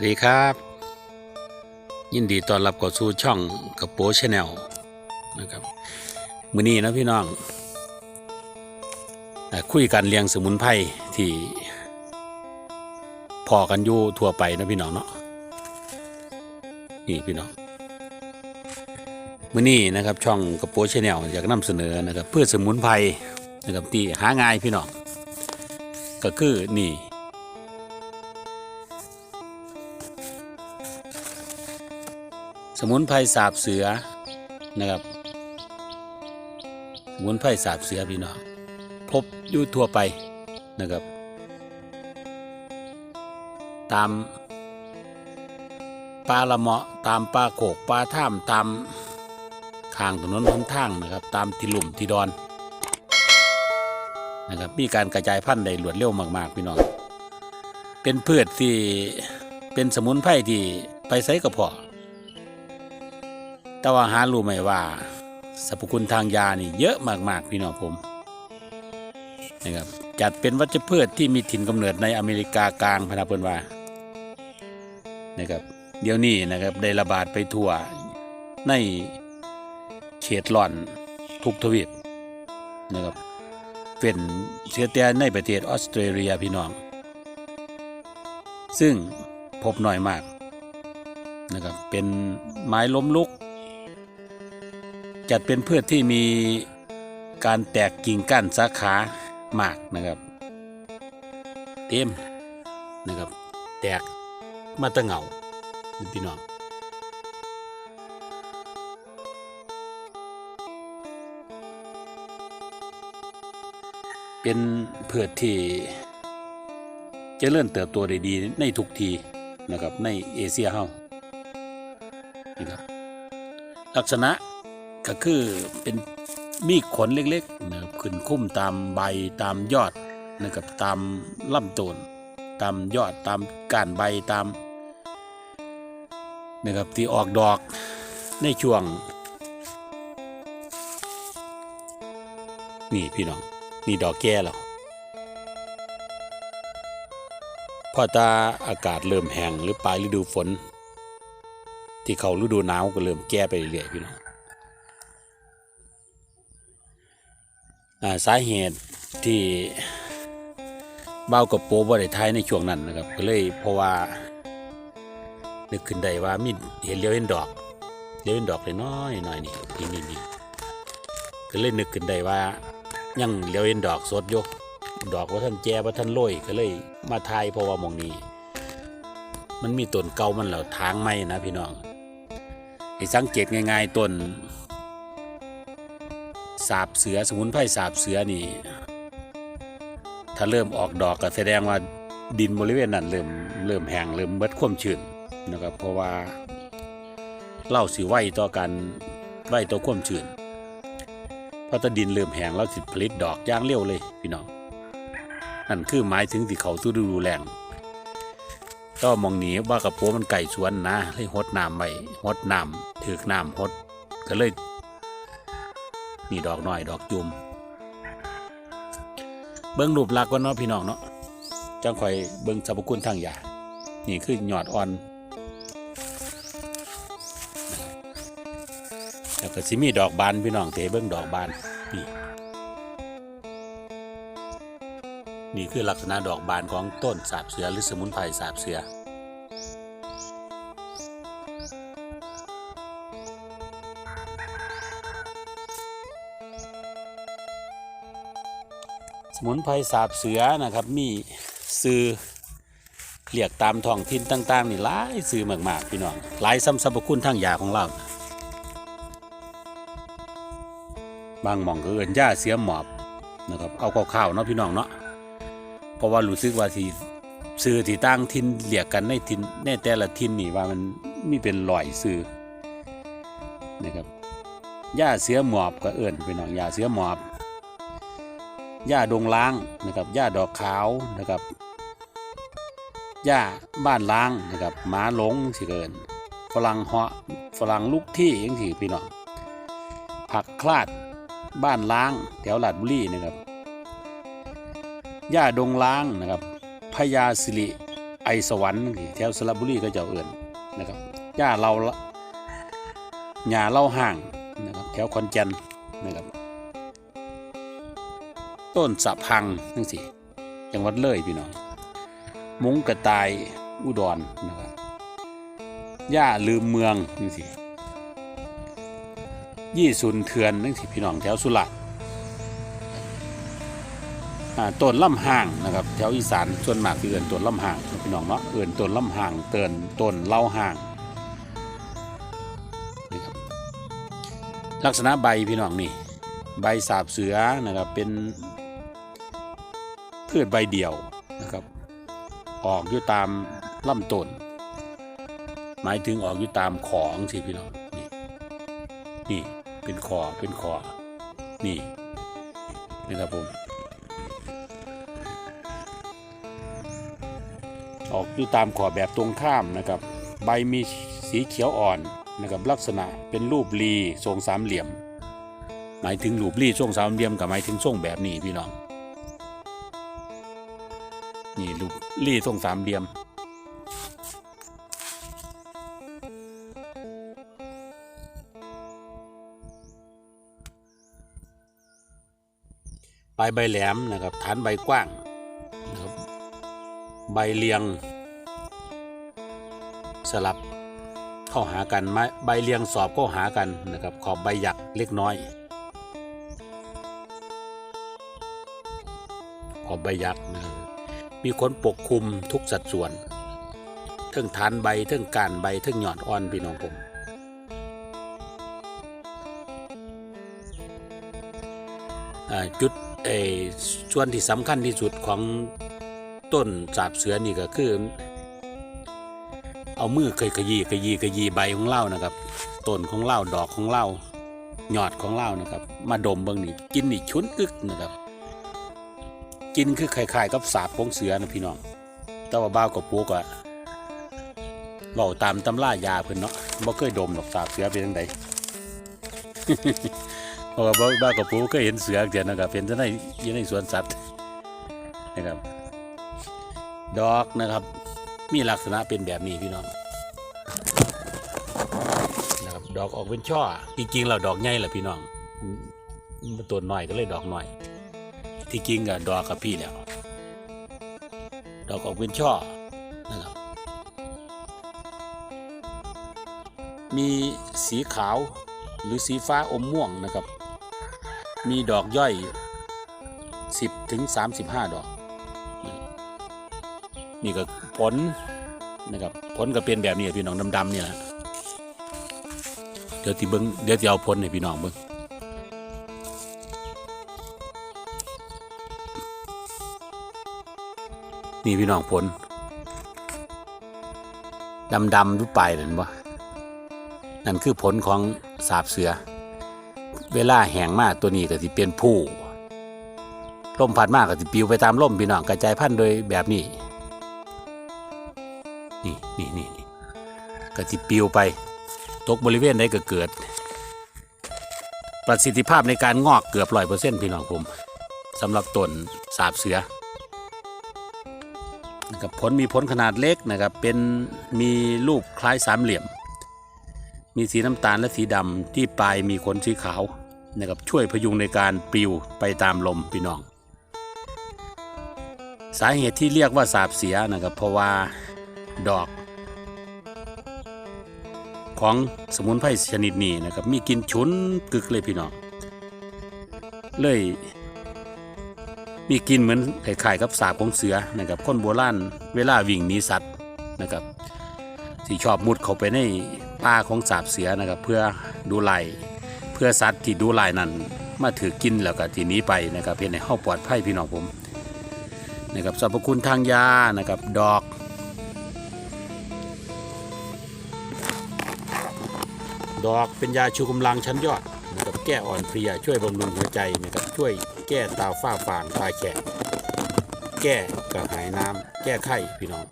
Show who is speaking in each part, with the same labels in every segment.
Speaker 1: วัสดีครับ ยินดีต้อนรับเข้าสู่ช่องกระโปชแนลนะครับมื้อนี้นะพี่น้องคุยกันเรียงสมุนไพรที่พอกันอยู่ทั่วไปนะพี่น้องเนาะนี่พี่น้องมื้อนี้นะครับช่องกระโปชแนลอยากนำเสนอนะครับเพื่อสมุนไพรนะครับที่หาง่ายพี่น้องก็คือนี่ สมุนไพรสาบเสือนะครับ สมุนไพรสาบเสือพี่น้องพบอยู่ทั่วไปนะครับ ตามปลาละเมาะตามปลาโขกปลาท่ามตามทางถนนหนทางนะครับ ตามที่หลุมที่ดอนนะครับมีการกระจายพันธุ์ได้รวดเร็วมากๆพี่น้องเป็นพืชที่เป็นสมุนไพรที่ไปใส่กระเพาะ แต่ว่าหารู้ไหมว่าสรรพคุณทางยานี่เยอะมากๆพี่น้องผมนะครับจัดเป็นวัชพืชที่มีถิ่นกำเนิดในอเมริกากลางพนาเพิ่นว่านะครับเดี๋ยวนี้นะครับได้ระบาดไปทั่วในเขตหล่อนทุกทวีปนะครับเป็นเสียแต่ในประเทศออสเตรเลียพี่น้อง ซึ่งพบน้อยมากนะครับเป็นไม้ล้มลุก จัดเป็นพืชที่มีการแตกกิ่งก้านสาขามากนะครับเต็มนะครับ แตกมาตะเหงาพี่น้องเป็นพืชที่จะเริญเติบโตได้ดีในทุกทีนะครับในเอเชียเฮานะครับลักษณะ ก็คือเป็นมีขนเล็กๆนะครับขึ้นคุ้มตามใบตามยอดนะครับตามลำต้นตามยอดตามก้านใบตามนะครับที่ออกดอกในช่วง นี่พี่น้อง นี่ดอกแก่แล้วพอตาอากาศเริ่มแห้งหรือปลายฤดูฝน ที่เขาฤดูหนาวก็เริ่มแก่ไปเรื่อยๆพี่น้อง อ่า สาเหตุที่เบ้ากับโป๊บ่ได้ทายในช่วงนั้นนะครับก็เลยเพราะว่านึกขึ้นได้ว่ามีเห็นเลี้ยวเห็นดอกเลี้ยวเห็นดอกเลยน้อยน้อยนี่นี่นี่นี่ก็เลยนึกขึ้นได้ว่ายังเลี้ยวเห็นดอกสดอยู่ดอกว่าท่านแจว่าท่านโรยก็เลยมาทายเพราะว่ามองนี้ มันมีต้นเก่ามันแล้วทางไม่นะพี่น้องให้สังเกตง่ายๆต้น สาบเสือสมุนไพรสาบเสือนี่ ถ้าเริ่มออกดอกก็แสดงว่าดินบริเวณนั้นเริ่มเริ่มแห้งเริ่มเบิดความชื้นนะครับ เพราะว่าเล่าสิไหวต่อกันไหวต่อความชื้นเพราะถ้าดินเริ่มแห้งแล้วสิผลิตดอกย่างเร็วเลยพี่น้องนั่นคือหมายถึงที่เขาตู้ดูแรงก็มองหนีว่ากระโปมันไก่สวนนะเลยหดน้ำไปหดน้ำถือกน้ำหดก็เลย นี่ดอกน้อยดอกจุ่มเบิ้งรูปลักษณ์ก่อนเนาะพี่น้องเนาะจังคอยเบิ้งสรรพคุณทางยานี่คือหยอดอ่อนแล้วก็สิมีดอกบานพี่น้องเตะเบิ้งดอกบานนี่นี่คือลักษณะดอกบานของต้นสาบเสือหรือสมุนไพรสาบเสือ สมุนไพรสาบเสือนะครับ มีซื้อเรียกตามท้องถิ่นต่าง ๆ นี่หลายซื้อมากๆพี่น้องหลายซ้ำสรรพคุณทางยาของเราบางหม่องก็เอินย่าเสียหมอบนะครับเอาข้าวๆเนาะพี่น้องเนาะเพราะว่ารู้สึกว่าที่ซื้อที่ตั้งทินเรียกกันในทินในแต่ละทินนี่ว่ามันมีเป็นลอยซื้อนะครับย่าเสียหมอบก็เอินพี่น้องย่าเสียหมอบ หญ้าดงล้างนะครับหญ้าดอกขาวนะครับหญ้าบ้านล้างนะครับหมาหลงสิเกินฝรั่งเหาะฝรั่งลูกที่ยังสิพี่น้องผักคลาดบ้านล้างแถวลาดบุรีนะครับหญ้าดงล้างนะครับพญาสิริไอสวรรค์นี่แถวสระบุรีก็เจ้าเอื่นนะครับหญ้าเราหญ้าเล่าห่างนะครับแถวคอนแก่นนะครับ ต้นสะพังนั่นสิจังหวัดเลยพี่น้องมุ้งกระต่ายอุดรนะครับหญ้าลืมเมืองนั่นสิยี่สุนเถือนนั่นสิพี่น้องแถวสุราษฎร์ต้นลำห่างนะครับแถวอีสานส่วนมากคือเอินต้นลำห่างพี่น้องเนาะเอินต้นลำห่างเตือนต้นเล่าห่างนี่ครับลักษณะใบพี่น้องนี่ใบสาบเสือนะครับเป็น พืชใบเดี่ยวนะครับ ออกอยู่ตามลำต้นหมายถึงออกอยู่ตามของสิพี่น้องนี่นี่เป็นคอเป็นคอนี่นะครับผมออกอยู่ตามขอแบบตรงข้ามนะครับ ใบมีสีเขียวอ่อนนะครับลักษณะเป็นรูปรีทรงสามเหลี่ยม หมายถึงรูปรีทรงสามเหลี่ยมกับหมายถึงทรงแบบนี้พี่น้อง นี่รูปรีทรงสามเหลี่ยม ปลายใบแหลมนะครับ ฐานใบกว้างนะครับใบเรียง สลับเข้าหากันไม้ใบเรียงสอบเข้าหากันนะครับ ขอบใบหยักเล็กน้อย ขอบใบหยักนะครับ มีขนปกคลุมทุกสัดส่วนเทั้งฐานใบเทั้งการใบเทั้งหยอดอ่อนพี่น้องผม จุดส่วนที่สำคัญที่สุดของต้นสาบเสือนี่ก็คือ เอามือเคยขยี้ขยี้ขยี้ใบของเล่านะครับต้นของเล่าดอกของเล่าหยอดของเล่านะครับ มาดมเบางนี่กินนี่ชุนอึกนะครับ กินคือคล้ายๆกับสาบของเสือนะพี่น้องแต่ว่าบ้าวกับปูก็เบาตามตำรายาเพิ่นเนาะบ่เคยดมดอกสาบเสือเป็นจังไดเพราะว่าบ้าวกับปูเคยเห็นเสือเดียวนะครับเป็นจะในอยู่ในสวนสัตว์นะครับ ดอกนะครับ มีลักษณะเป็นแบบนี้พี่น้องนะครับดอกออกเป็นช่อจริงๆเราดอกใหญ่แหละพี่น้องตัวน้อยก็เลยดอกหน้อย ที่จริงกับดอกกับพี่แล้ว ดอกออกเป็นช่อนะครับมีสีขาวหรือสีฟ้าอมม่วงนะครับ มีดอกย่อย 10ถึง35 ดอก นี่ก็ผลนะครับผลก็เป็นแบบนี้พี่น้องดำๆนี่แหละเดี๋ยวที่เบิ้งเดี๋ยวจะเอาผลให้พี่น้องเบิ้ง นี่พี่น้องผลดำๆทุกปลายเห็นปะนั่นคือผลของสาบเสือ เวลาแห้งมากตัวนี้ก็จะเป็นผู้ลมพัดมากก็จะปลิวไปตามลมพี่น้องกระจายพันธุ์โดยแบบนี้ นี่นี่นี่นี่ก็จิปิวไป ตกบริเวณใดก็เกิด ประสิทธิภาพในการงอกเกือบร้อยเปอร์เซ็นต์พี่น้องผมสำหรับต้นสาบเสือ นะครับผลมีผลขนาดเล็กนะครับ เป็นมีรูปคล้ายสามเหลี่ยม มีสีน้ำตาลและสีดำที่ปลายมีขนสีขาวนะครับช่วยพยุงในการปลิวไปตามลมพี่น้อง สาเหตุที่เรียกว่าสาบเสียนะครับเพราะว่าดอก ของสมุนไพรชนิดนี้นะครับมีกลิ่นฉุนกึกเลยพี่น้อง เลย มีกลิ่นเหมือนคล้ายๆกับสาบของเสือนะครับคนโบราณเวลาวิ่งหนีสัตว์นะครับที่ชอบมุดเข้าไปในป่าของสาบเสือนะครับ เพื่อดูไล่เพื่อสัตว์ที่ดูไล่นั้นมาถือกินแล้วก็ทีหนี้ไปนะครับเพื่อให้เฮาปลอดภัยพี่น้องผมนะครับสรรพคุณทางยานะครับดอกดอกเป็นยาชูกำลังชั้นยอดนะครับแก้อ่อนเพลียช่วยบำรุงหัวใจนะครับช่วย แก้ตาฝ้าฟางตาแฉะแก้กระหายน้ำแก้ไข้พี่น้อง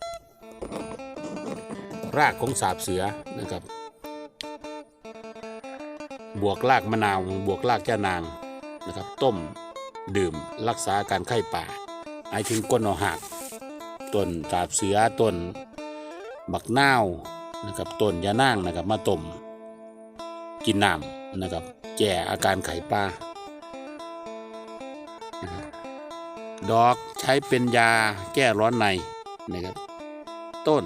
Speaker 1: รากของสาบเสือนะครับ บวกรากมะนาวบวกรากแก้นางนะครับ ต้มดื่มรักษาการไข้ป่าหมายถึงก้นอหักต้นสาบเสือต้นบักนาวนะครับต้นยานางนะครับมาต้มกินน้ำนะครับ แก้อาการไข้ปลา ดอกใช้เป็นยาแก้ร้อนในนะครับ ต้น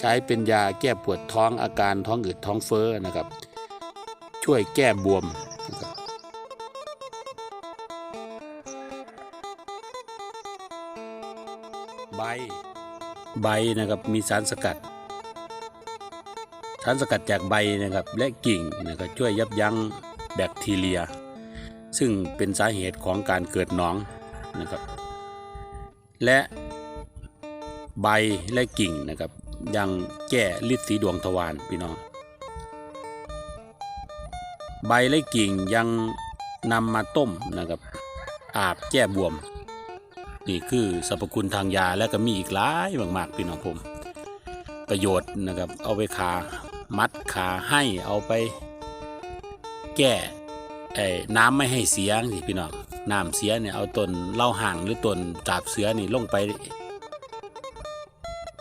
Speaker 1: ใช้เป็นยาแก้ปวดท้องอาการท้องอืดท้องเฟ้อนะครับ ช่วยแก้บวมนะครับใบใบนะครับมีสารสกัด สารสกัดจากใบนะครับและกิ่งนะครับช่วยยับยั้งแบคทีเรีย ซึ่งเป็นสาเหตุของการเกิดหนอง นะครับ และใบและกิ่งนะครับ ยังแก้ฤทธิ์สีดวงทวารพี่น้อง ใบและกิ่งยังนำมาต้มนะครับ อาบแก้บวม นี่คือสรรพคุณทางยาและก็มีอีกหลายมากๆพี่น้องผม ประโยชน์นะครับ เอาไปขามัดขาให้เอาไปแก้ไอ้น้ำไม่ให้เสียสิพี่น้อง น้ำเสียเนี่ยเอาต้นเล่าห่างหรือต้นจาบเสือนี่ลงไป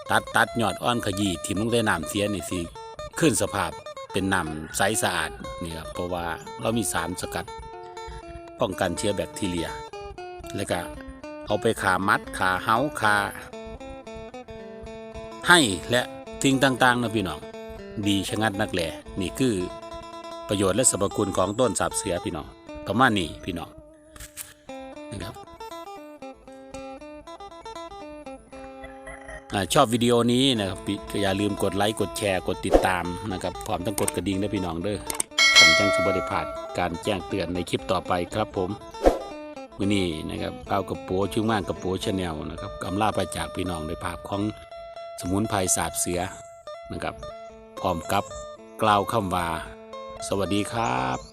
Speaker 1: ตัดตัดยอดอ้อนขยี้ทิ่มลงได้น้ำเสียนี่สิขึ้นสภาพเป็นน้ำใสสะอาดนี่ครับเพราะว่าเรามีสารสกัด ป้องกันเชื้อแบคทีเรีย แล้วก็เอาไปขามัดขาเฮาขาให้และทิ้งต่างๆนะพี่น้องดีชะงัดนักแหล่นี่คือประโยชน์และสรรพคุณของต้นสาบเสือพี่น้องประมาณนี้พี่น้อง นะครับชอบวิดีโอนี้นะครับอย่าลืมกดไลค์กดแชร์กดติดตามนะครับพร้อมทั้งกดกระดิ่งด้วยพี่น้องเด้อผมจังสุบได้พลาดการแจ้งเตือนในคลิปต่อไปครับผมวันนี้นะครับเอากระโปงชื่อม่านกระโปงชาแนลนะครับกำลาไปจากพี่น้องในภาพของสมุนไพรสาบเสือนะครับพร้อมกับกล่าวคำว่า สวัสดีครับ